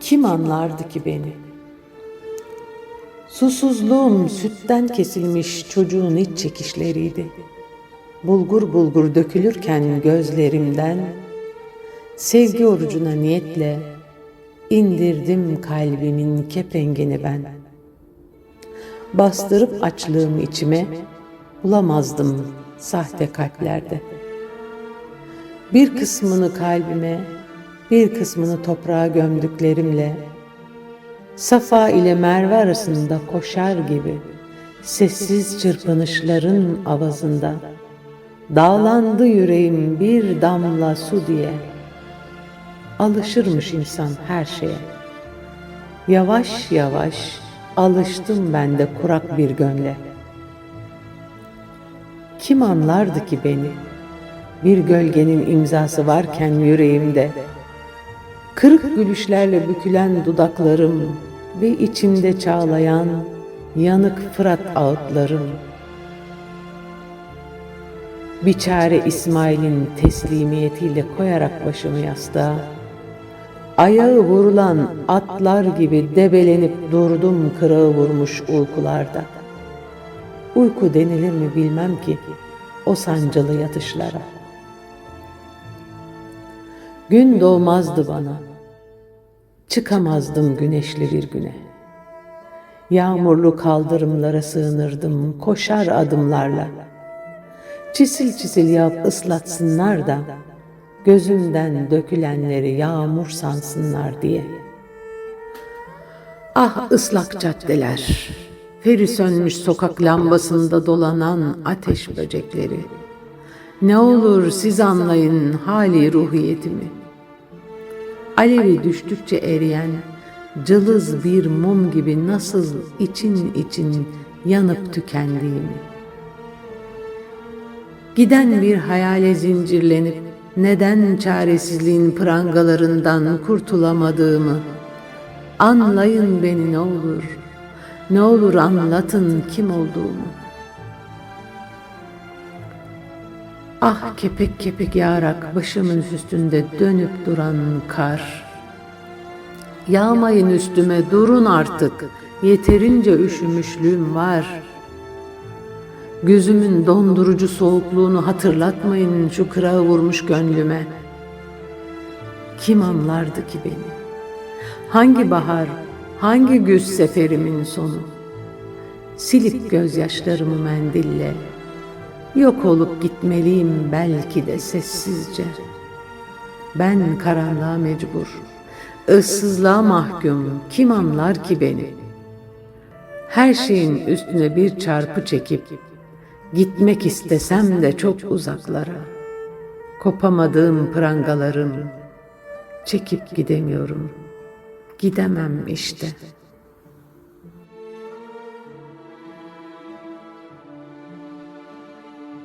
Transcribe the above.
Kim anlardı ki beni? Susuzluğum sütten kesilmiş çocuğun iç çekişleriydi. Bulgur bulgur dökülürken gözlerimden sevgi orucuna niyetle indirdim kalbimin kepengini ben. Bastırıp açlığımı içime bulamazdım sahte kalplerde. Bir kısmını kalbime, bir kısmını toprağa gömdüklerimle Safa ile Merve arasında koşar gibi sessiz çırpınışların avazında dağlandı yüreğim bir damla su diye alışırmış insan her şeye. Yavaş yavaş alıştım ben de kurak bir gönle. Kim anlardı ki beni? Bir gölgenin imzası varken yüreğimde. Kırık gülüşlerle bükülen dudaklarım ve içimde çağlayan yanık Fırat ağıtlarım. Biçare İsmail'in teslimiyetiyle koyarak başımı yastığa, ayağı vurulan atlar gibi debelenip durdum kırağı vurmuş uykularda. Uyku denilir mi bilmem ki o sancılı yatışlara. Gün doğmazdı bana, çıkamazdım güneşli bir güne. Yağmurlu kaldırımlara sığınırdım koşar adımlarla. Çisil çisil yap ıslatsınlar da gözümden dökülenleri yağmur sansınlar diye. Ah ıslak caddeler, feri sönmüş sokak lambasında dolanan ateş böcekleri. Ne olur siz anlayın hali ruhiyetimi. Alevi düştükçe eriyen, cılız bir mum gibi nasıl için için yanıp tükendiğimi. Giden bir hayale zincirlenip neden çaresizliğin prangalarından kurtulamadığımı, anlayın beni ne olur, ne olur anlatın kim olduğumu. Ah kepek kepek yağarak başımın üstünde dönüp duran kar. Yağmayın üstüme durun artık, yeterince üşümüşlüğüm var. Gözümün dondurucu soğukluğunu hatırlatmayın şu kırağı vurmuş gönlüme. Kim anlardı ki beni? Hangi bahar, hangi güz seferimin sonu? Silip gözyaşlarımı mendille, Yok olup gitmeliyim belki de sessizce. Ben karanlığa mecbur, ıssızlığa mahkum, kim anlar ki beni? Her şeyin üstüne bir çarpı çekip, gitmek istesem de çok uzaklara. Kopamadığım prangalarım, çekip gidemiyorum, gidemem işte.''